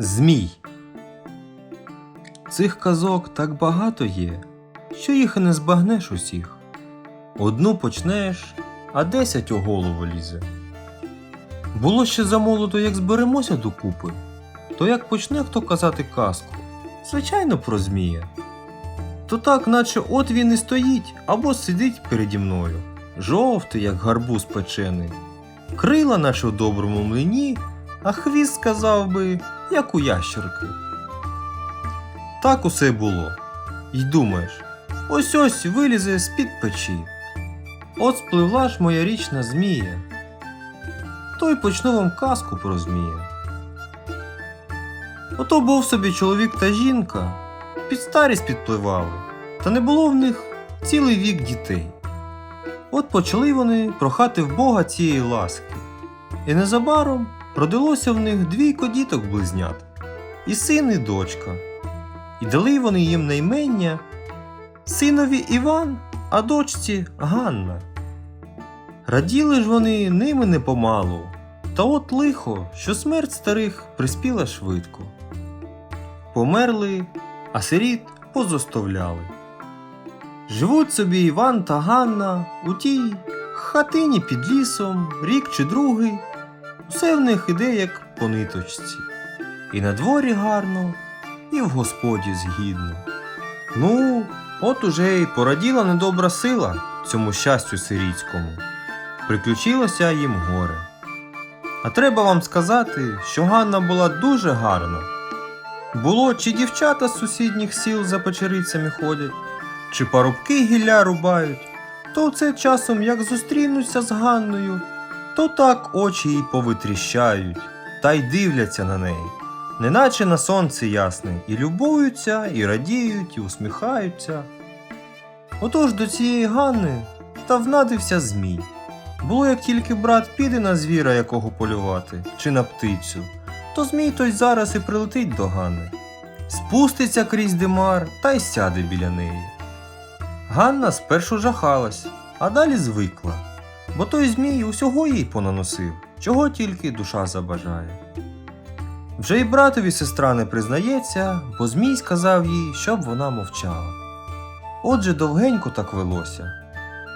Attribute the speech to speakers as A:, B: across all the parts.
A: Змій. Цих казок так багато є, що їх і не збагнеш усіх. Одну почнеш, а десять у голову лізе. Було ще замолодо, як зберемося докупи, то як почне хто казати казку, звичайно про змія. То так, наче от він і стоїть або сидить переді мною, жовтий, як гарбуз печений, крила, наче в доброму млині, а хвіст сказав би, як у ящерки. Так усе було. І думаєш, ось ось вилізе з-під печі. От спливла ж моя річна змія. То й почну вам казку про змія. Ото був собі чоловік та жінка, під старість підпливали, та не було в них цілий вік дітей. От почали вони прохати в Бога цієї ласки, і незабаром родилося в них двійко діток близнят, і син, і дочка. І дали вони їм наймення синові Іван, а дочці Ганна. Раділи ж вони ними непомалу, та от лихо, що смерть старих приспіла швидко. Померли, а сиріт позоставляли. Живуть собі Іван та Ганна у тій хатині під лісом, рік чи другий, усе в них іде як по ниточці. І на дворі гарно, і в господі згідно. Ну, от уже й пораділа недобра сила цьому щастю сирійському. Приключилося їм горе. А треба вам сказати, що Ганна була дуже гарна. Було, чи дівчата з сусідніх сіл за печерицями ходять, чи парубки гілля рубають, то це часом як зустрінуться з Ганною, то так очі їй повитріщають, та й дивляться на неї, неначе на сонце ясне, і любуються, і радіють, і усміхаються. Отож до цієї Ганни та внадився змій. Було, як тільки брат піде на звіра якого полювати, чи на птицю, то змій той зараз і прилетить до Ганни. Спуститься крізь димар та й сяде біля неї. Ганна спершу жахалась, а далі звикла, бо той змій усього їй понаносив, чого тільки душа забажає. Вже й братові сестра не признається, бо змій сказав їй, щоб вона мовчала. Отже, довгенько так велося.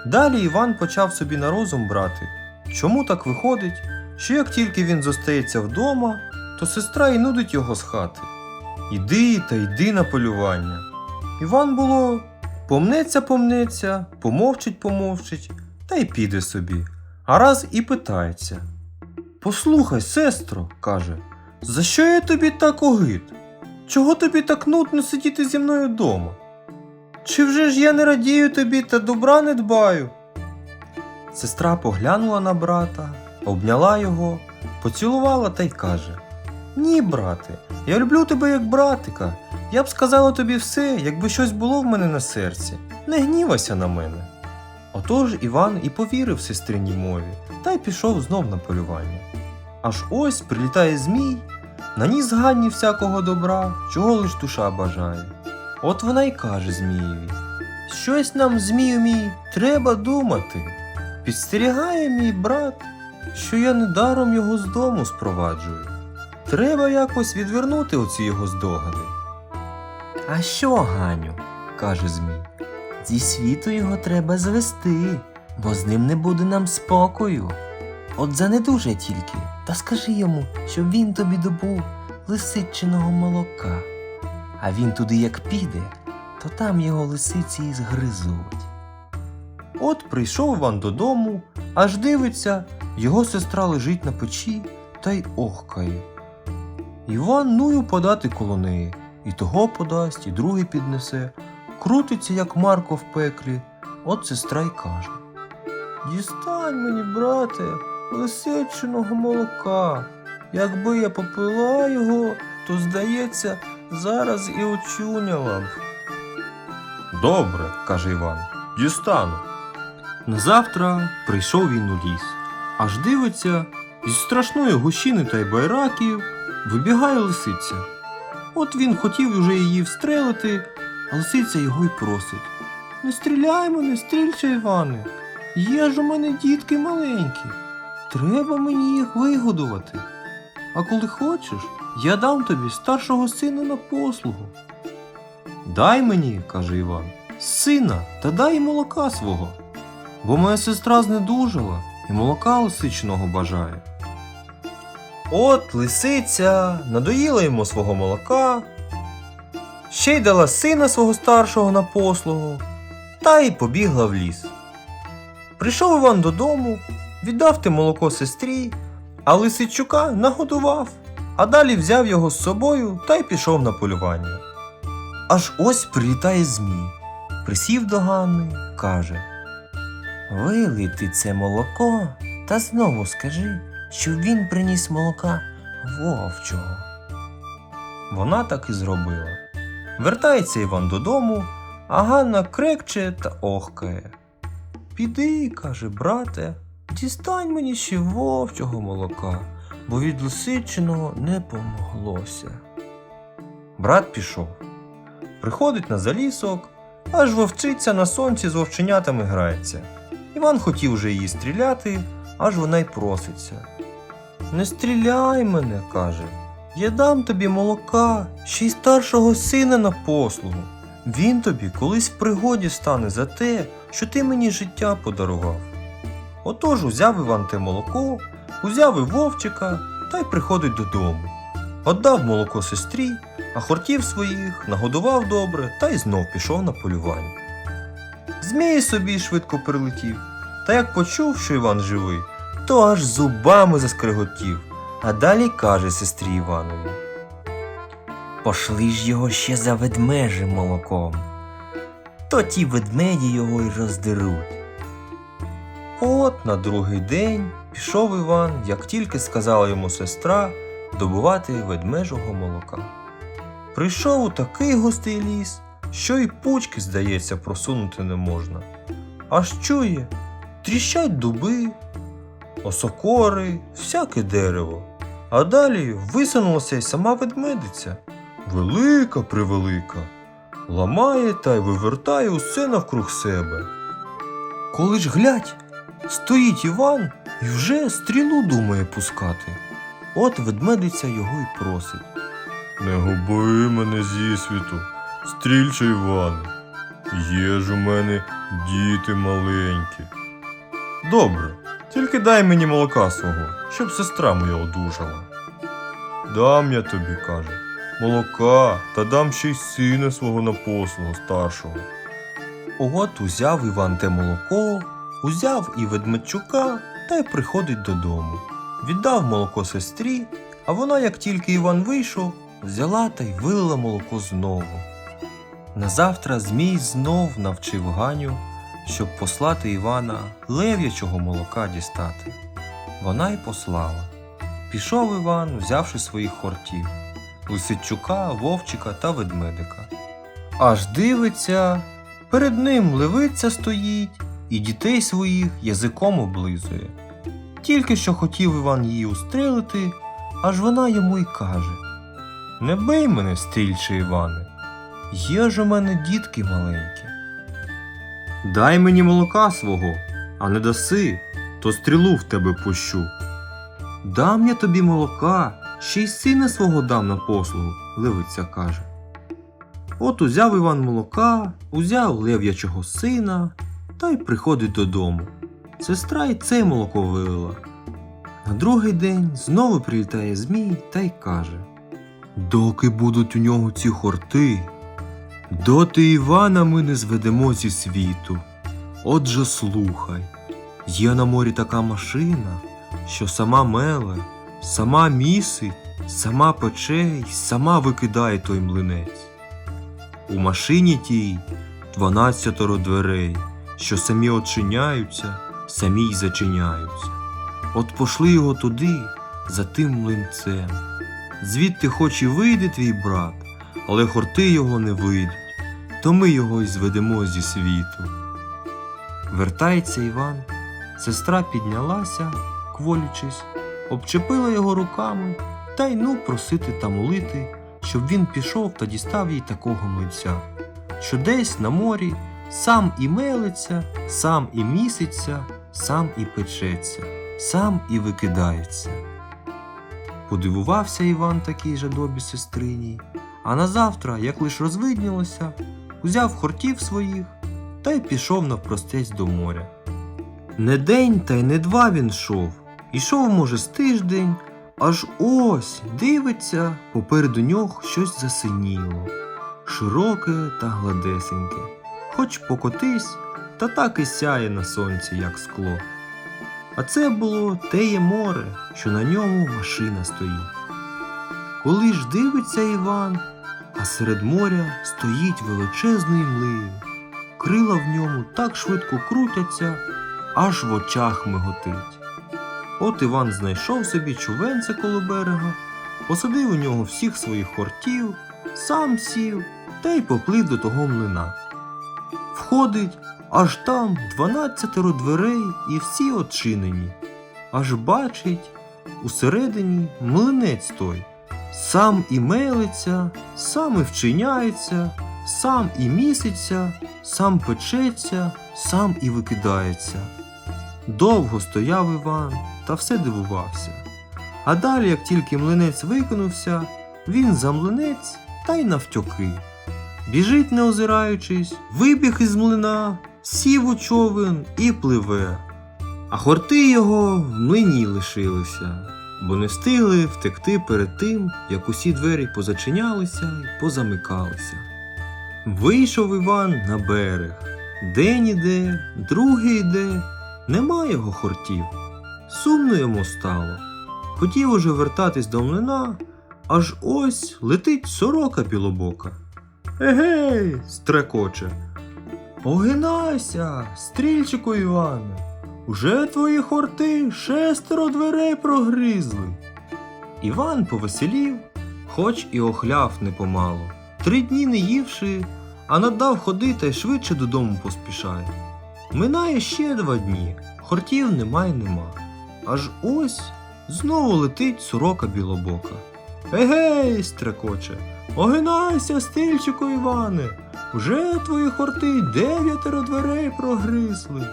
A: Далі Іван почав собі на розум брати, чому так виходить, що як тільки він зостається вдома, то сестра й нудить його з хати. Іди та йди на полювання. Іван було помнеться, помнеться, помовчить, помовчить, та й піде собі. А раз і питається. Послухай, сестро, каже, за що я тобі так огид? Чого тобі так нудно сидіти зі мною вдома? Чи вже ж я не радію тобі та добра не дбаю? Сестра поглянула на брата, обняла його, поцілувала та й каже: Ні, брате, я люблю тебе як братика. Я б сказала тобі все, якби щось було в мене на серці. Не гнівайся на мене. Отож Іван і повірив сестриній мові та й пішов знов на полювання. Аж ось прилітає змій, наніс Ганні всякого добра, чого лиш душа бажає. От вона й каже Змієві: Щось нам, Змію мій, треба думати. Підстерігає мій брат, що я недаром його з дому спроваджую. Треба якось відвернути оці його здогади. А що, Ганю? каже Змій. Зі світу його треба звести, бо з ним не буде нам спокою. От занедужай тільки, та скажи йому, щоб він тобі добув лисичиного молока. А він туди як піде, то там його лисиці і згризуть. От прийшов Іван додому, аж дивиться, його сестра лежить на печі та й охкає. Іван ную подати коло неї, і того подасть, і другий піднесе, крутиться, як Марко в пеклі. От сестра й каже: Дістань мені, брате, лисичиного молока. Якби я попила його, то, здається, зараз і очуняла б. Добре, каже Іван, дістану. Назавтра прийшов він у ліс, аж дивиться, зі страшної гущини та й байраків вибігає лисиця. От він хотів уже її встрелити, а лисиця його й просить. Не стріляй мене, стрільче, Іване. Є ж у мене дітки маленькі. Треба мені їх вигодувати. а коли хочеш, я дам тобі старшого сина на послугу. Дай мені, каже Іван, сина та дай молока свого, бо моя сестра знедужала і молока лисичного бажає. От лисиця надоїла йому свого молока, ще й дала сина свого старшого на послугу, та й побігла в ліс. Прийшов Іван додому, віддав те молоко сестрі, а лисичука нагодував, а далі взяв його з собою та й пішов на полювання. Аж ось прилітає Змій, присів до Ганни, каже Вилий ти це молоко, та знову скажи, що він приніс молока вовчого. Вона так і зробила. Вертається Іван додому, а Ганна крекче та охкає. Піди, каже, брате, дістань мені ще вовчого молока, бо від лисичиного не помоглося. Брат пішов. Приходить на залісок, аж вовчиця на сонці з вовченятами грається. Іван хотів вже її стріляти, аж вона й проситься. Не стріляй мене, каже. Я дам тобі молока, ще й старшого сина на послугу. Він тобі колись в пригоді стане за те, що ти мені життя подарував. Отож узяв Іван те молоко, узяв і вовчика та й приходить додому. Отдав молоко сестрі, а хортів своїх нагодував добре та й знов пішов на полювання. Змій собі швидко прилетів, та як почув, що Іван живий, то аж зубами заскриготів, а далі каже сестрі Іванові. Пошли ж його ще за ведмежим молоком, то ті ведмеді його й роздеруть. От на другий день пішов Іван, як тільки сказала йому сестра, добувати ведмежого молока. Прийшов у такий густий ліс, що й пучки, здається, просунути не можна. Аж чує, тріщать дуби, осокори, всяке дерево. А далі висунулася й сама ведмедиця. Велика превелика, ламає та й вивертає усе навкруг себе. Коли ж глядь, стоїть Іван і вже стрілу думає пускати. От ведмедиця його й просить. Не губи мене зі світу, стрільче Іване. Є ж у мене діти маленькі. Добре, тільки дай мені молока свого, щоб сестра моя одужала. Дам я тобі, каже, молока, та дам ще й сина свого на послугу старшого. От узяв Іван те молоко, узяв і ведмедчука та й приходить додому. Віддав молоко сестрі, а вона, як тільки Іван вийшов, взяла та й вилила молоко знову. Назавтра Змій знов навчив Ганю, щоб послати Івана лев'ячого молока дістати. Вона й послала. Пішов Іван, взявши своїх хортів Лисичука, вовчика та ведмедика. Аж дивиться, перед ним левиця стоїть і дітей своїх язиком облизує. Тільки що хотів Іван її устрелити, аж вона йому й каже Не бий мене, стрільче Іване, є ж у мене дітки маленькі. Дай мені молока свого, а не даси, то стрілу в тебе пущу. Дам я тобі молока, ще й сина свого дам на послугу, левиця каже. От узяв Іван молока, узяв лев'ячого сина та й приходить додому. Сестра й це молоко вилила. На другий день знову прилітає Змій та й каже Доки будуть у нього ці хорти, доти Івана ми не зведемо зі світу. Отже, слухай, є на морі така машина, що сама меле, сама місить, сама пече й сама викидає той млинець. У машині тій дванадцятеро дверей, що самі очиняються, самі й зачиняються. От пошли його туди, за тим млинцем. Звідти хоч і вийде твій брат, але хорти його не вийдуть, то ми його й зведемо зі світу. Вертається Іван, сестра піднялася, кволячись, обчепила його руками та й ну просити та молити, щоб він пішов та дістав їй такого млинця, що десь на морі сам і мелиться, сам і міситься, сам і печеться, сам і викидається. Подивувався Іван такій жадобі сестрині, а назавтра, як лиш розвиднілося, узяв хортів своїх та й пішов навпростець до моря. Не день та й не два він йшов, ішов, може, з тиждень, аж ось дивиться, попереду нього щось засиніло, широке та гладесеньке, хоч покотись, та так і сяє на сонці, як скло. А це було теє море, що на ньому машина стоїть. Коли ж дивиться Іван, а серед моря стоїть величезний млин. Крила в ньому так швидко крутяться, аж в очах миготить. От Іван знайшов собі човенце коло берега, посадив у нього всіх своїх хортів, сам сів та й поплив до того млина. Входить, аж там дванадцятеро дверей і всі очинені. Аж бачить, усередині млинець той. Сам і мелиться, сам і вчиняється, сам і міситься, сам печеться, сам і викидається. Довго стояв Іван та все дивувався. А далі, як тільки млинець викинувся, він за млинець та й навтьоки. Біжить, не озираючись, вибіг із млина, сів у човен і пливе. А хорти його в млині лишилися, бо не встигли втекти перед тим, як усі двері позачинялися й позамикалися. Вийшов Іван на берег. День іде, другий йде, нема його хортів. Сумно йому стало. Хотів уже вертатись до млина, аж ось летить сорока білобока. Егей, стрекоче. Огинайся, стрільчику Іване. Уже твої хорти шестеро дверей прогризли. Іван повеселів, хоч і охляв непомалу. Три дні не ївши, а надав ходи та й швидше додому поспішає. Минає ще два дні, хортів нема й нема. Аж ось знову летить сорока білобока. Егей, стрекоче, огинайся, стильчику Іване, вже твої хорти дев'ятеро дверей прогризли.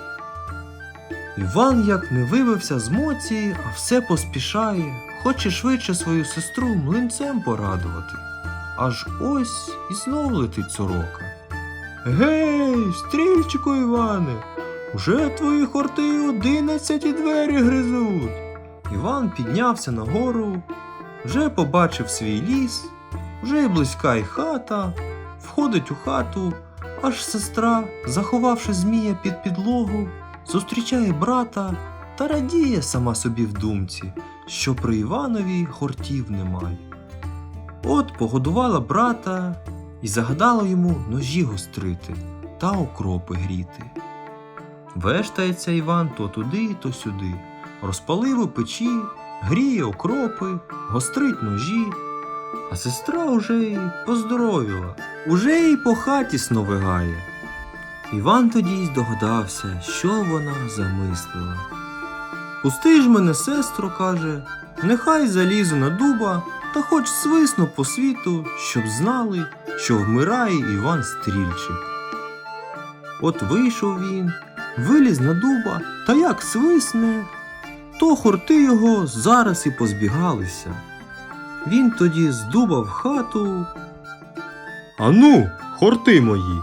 A: Іван як не вибився з моці, а все поспішає, хоче швидше свою сестру млинцем порадувати. Аж ось і знов летить сорока. Гей, стрільчику Іване, уже твої хорти одинадцяті двері гризуть. Іван піднявся нагору, вже побачив свій ліс, вже й близька й хата, входить у хату, аж сестра, заховавши змія під підлогу, зустрічає брата та радіє сама собі в думці, що при Іванові хортів немає. От погодувала брата і загадала йому ножі гострити та окропи гріти. Вештається Іван то туди, то сюди, розпалив у печі, гріє окропи, гострить ножі, а сестра уже й поздоровіла, уже й по хаті сновигає. Іван тоді й здогадався, що вона замислила. Пусти ж мене, сестро, каже, нехай залізу на дуба та хоч свисну по світу, щоб знали, що вмирає Іван Стрільчик. От вийшов він, виліз на дуба, та як свисне, то хорти його зараз і позбігалися. Він тоді з дуба в хату. Ану, хорти мої,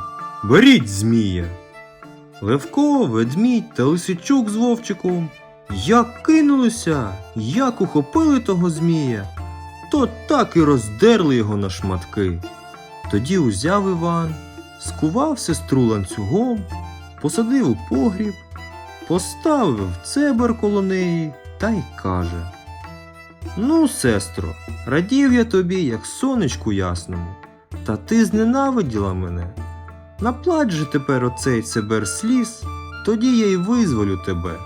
A: беріть змія. Левко, ведмідь та лисичук з вовчиком як кинулися, як ухопили того змія, то так і роздерли його на шматки. Тоді узяв Іван, скував сестру ланцюгом, посадив у погріб, поставив цебер коло неї та й каже: Ну, сестро, радів я тобі, як сонечку ясному, та ти зненавиділа мене. Наплач же тепер оцей цебер сліз, тоді я й визволю тебе.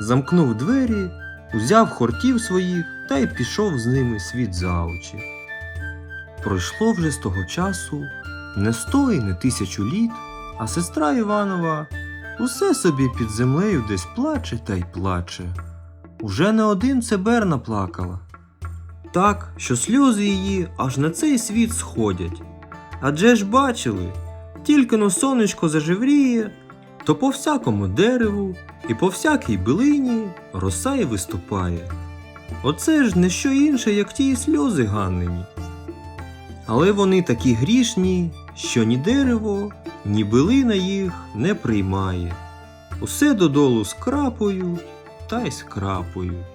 A: Замкнув двері, узяв хортів своїх та й пішов з ними світ за очі. Пройшло вже з того часу не сто і не тисячу літ, а сестра Іванова усе собі під землею десь плаче та й плаче. Уже не один цебер наплакала. Так, що сльози її аж на цей світ сходять. Адже ж бачили, тільки но сонечко зажевріє, то по всякому дереву і по всякій билині роса й виступає. Оце ж не що інше, як ті сльози Ганнині. Але вони такі грішні, що ні дерево, ні билина їх не приймає. Усе додолу скрапують та й скрапують.